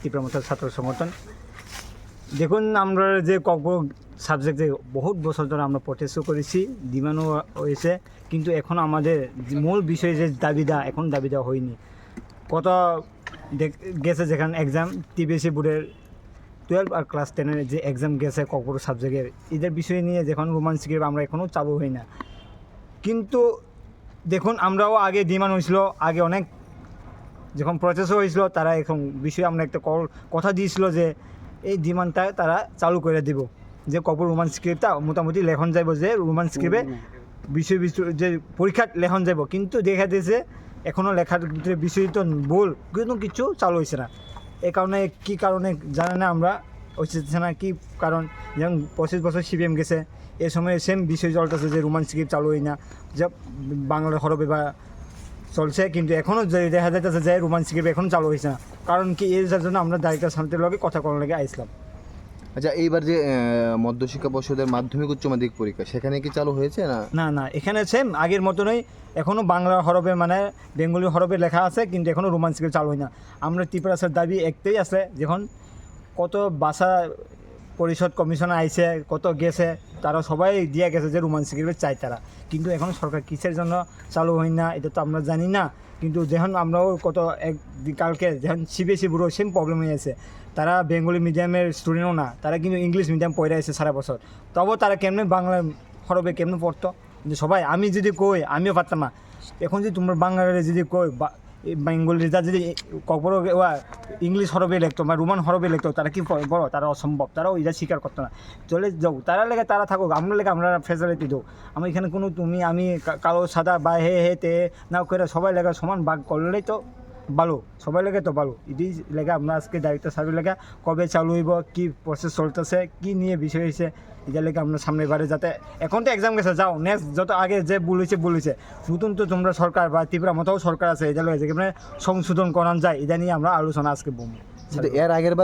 তীব্রমতার ছাত্র সংগঠন। দেখুন, আমরা যে কব সাবজেক্টে বহুত বছর ধরে আমরা প্রটেস্টও করেছি, ডিমান্ডও হয়েছে, কিন্তু এখন আমাদের মূল বিষয় যে দাবিদা, এখন দাবিদা হয়নি। কত গেছে যেখানে এক্সাম টিবিএসসি বোর্ডের টুয়েলভ আর ক্লাস টেনের যে এক্সাম গেছে ককবর সাবজেক্টের এদের বিষয় নিয়ে যখন রোমান স্ক্রিপ্ট আমরা এখনও চালু হই না। কিন্তু দেখুন, আমরাও আগে ডিমান্ড হয়েছিল, আগে অনেক যখন প্রসেসও হয়েছিল, তারা এখন বিষয়ে আমরা একটা কল কথা দিয়েছিল যে, এই ডিমান্ডটা তারা চালু করে দিব। যে কপর রোমান স্ক্রিপ্টটা মোটামুটি লেখন যাব যে রোমান স্ক্রিপ্টে বিষয় বিষয়, যে পরীক্ষাত লেখন যাব কিন্তু দেখা দিয়েছে এখনও লেখার ভিতরে বিষয় তো ভুল কিন্তু কিছু চালু হয়েছে না। এই কারণে কী কারণে জানে না আমরা হচ্ছে না, কী কারণ, যেমন পঁচিশ বছর সিপিএম গেছে, এ সময় সেম বিষয় চলতেছে যে রোমান স্ক্রিপ্ট চালু হয় না, যে বাংলা হরবে বা চলছে কিন্তু এখনও যে দেখা যাইতেছে যে রোমান স্ক্রিপ্ট এখনও চালু হয়েছে না। কারণ কি এর জন্য আমরা ডাইরেক্টর শান্তির লগে কথা করার লাগে আইসলাম। আচ্ছা এইবার যে মধ্যশিক্ষা পর্ষদের মাধ্যমিক উচ্চ মাধ্যমিক পরীক্ষা সেখানে কি চালু হয়েছে না? না না এখানে সেম আগের মতনই এখনও বাংলা হরফে মানে বেঙ্গলি হরফে লেখা আছে কিন্তু এখনও রোমান স্ক্রিপ্ট চালু হয় না। আমরা ত্রিপুরাসের দাবি একটাই আছে যখন কত বাসা পরিষদ কমিশন আইছে, কত গেছে, তারা সবাই দিয়ে গেছে যে রোমান স্ক্রিপ্ট চাই তারা। কিন্তু এখন সরকার কিসের জন্য চালু হয় না, এটা তো আমরা জানি না। কিন্তু যখন আমরাও কত এক কালকে যখন সিবিএসসি বুড়ো, সেম প্রবলেম হয়ে আছে। তারা বেঙ্গলি মিডিয়ামের স্টুডেন্টও না, তারা কিন্তু ইংলিশ মিডিয়াম পড়ে আছে সারা বছর। তবুও তারা কেমনে বাংলা হরবে, কেমনে পড়তো? কিন্তু সবাই, আমি যদি কই, আমিও পারতাম না। এখন যদি তোমার বাঙালি যদি কই বেঙ্গলি রেজাল্ট যদি কখনো ইংলিশ হরবে লিখতো বা রোমান হরবে লিখতো, তারা কি বড়? তারা অসম্ভব। তারাও এটা স্বীকার করতো না। চলে যাও। তারা লেগে তারা থাকুক, আমরা লেগে আমরা ফেসিলিটি দেবো। আমি এখানে কোনো, তুমি, আমি কালো, সাদা বা হে হে, তে না করে সবাই লেগে সমান ভাগ করলেই তো ভালো সবাই লাগে তো ভালো ইডি লেগে আমরা আজকে ডাইরেক্টর সাহেবের লেগে, কবে চালু হইব, কি প্রসেস চলতেছে, কি নিয়ে বিষয় হয়েছে এটা লেগে আমরা সামনে বারে যাতে এখন তো এক্সাম গেছে, যাও নেক্সট যত আগে যে বলেছে বলেছে নতুন তো তোমরা সরকার বা ত্রিপুরা মতো সরকার আছে এটা লেগে যেখানে সংশোধন করান যায় এটা নিয়ে আমরা আলোচনা আজকে বলব এর আগের